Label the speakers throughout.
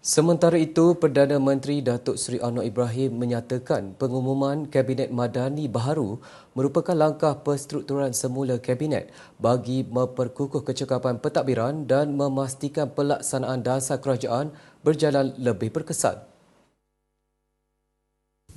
Speaker 1: Sementara itu, Perdana Menteri Datuk Seri Anwar Ibrahim menyatakan pengumuman Kabinet Madani baharu merupakan langkah perstrukturan semula Kabinet bagi memperkukuh kecekapan pentadbiran dan memastikan pelaksanaan dasar kerajaan berjalan lebih berkesan.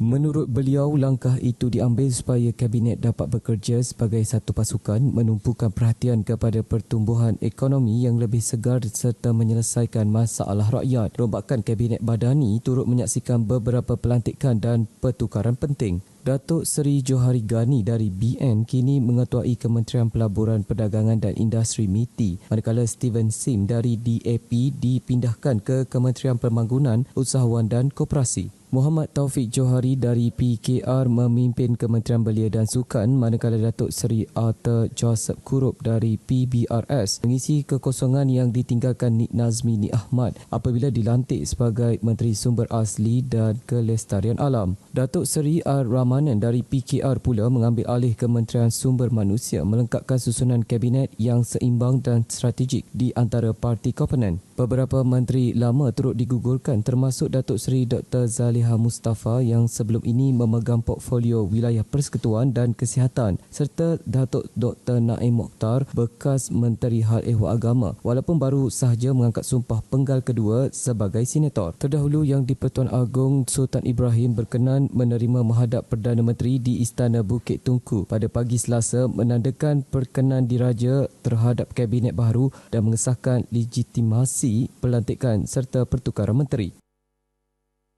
Speaker 1: Menurut beliau, langkah itu diambil supaya Kabinet dapat bekerja sebagai satu pasukan menumpukan perhatian kepada pertumbuhan ekonomi yang lebih segar serta menyelesaikan masalah rakyat. Rombakan Kabinet Badani turut menyaksikan beberapa pelantikan dan pertukaran penting. Datuk Seri Johari Gani dari BN kini mengetuai Kementerian Pelaburan Perdagangan dan Industri MITI manakala Steven Sim dari DAP dipindahkan ke Kementerian Pembangunan Usahawan dan Koperasi. Muhammad Taufik Johari dari PKR memimpin Kementerian Belia dan Sukan manakala Datuk Seri Arthur Joseph Kurup dari PBRS mengisi kekosongan yang ditinggalkan Nik Nazmi Nik Ahmad apabila dilantik sebagai Menteri Sumber Asli dan Kelestarian Alam. Datuk Seri R. Ramanan dari PKR pula mengambil alih Kementerian Sumber Manusia melengkapkan susunan kabinet yang seimbang dan strategik di antara parti komponen. Beberapa menteri lama turut digugurkan termasuk Datuk Seri Dr. Zaliha Mustafa yang sebelum ini memegang portfolio wilayah persekutuan dan kesihatan serta Datuk Dr. Naim Mokhtar bekas Menteri Hal Ehwal Agama walaupun baru sahaja mengangkat sumpah penggal kedua sebagai senator. Terdahulu yang di-Pertuan Agong Sultan Ibrahim berkenan menerima menghadap Perdana Menteri di Istana Bukit Tungku pada pagi Selasa menandakan perkenan diraja terhadap kabinet baru dan mengesahkan legitimasi pelantikan serta pertukaran menteri.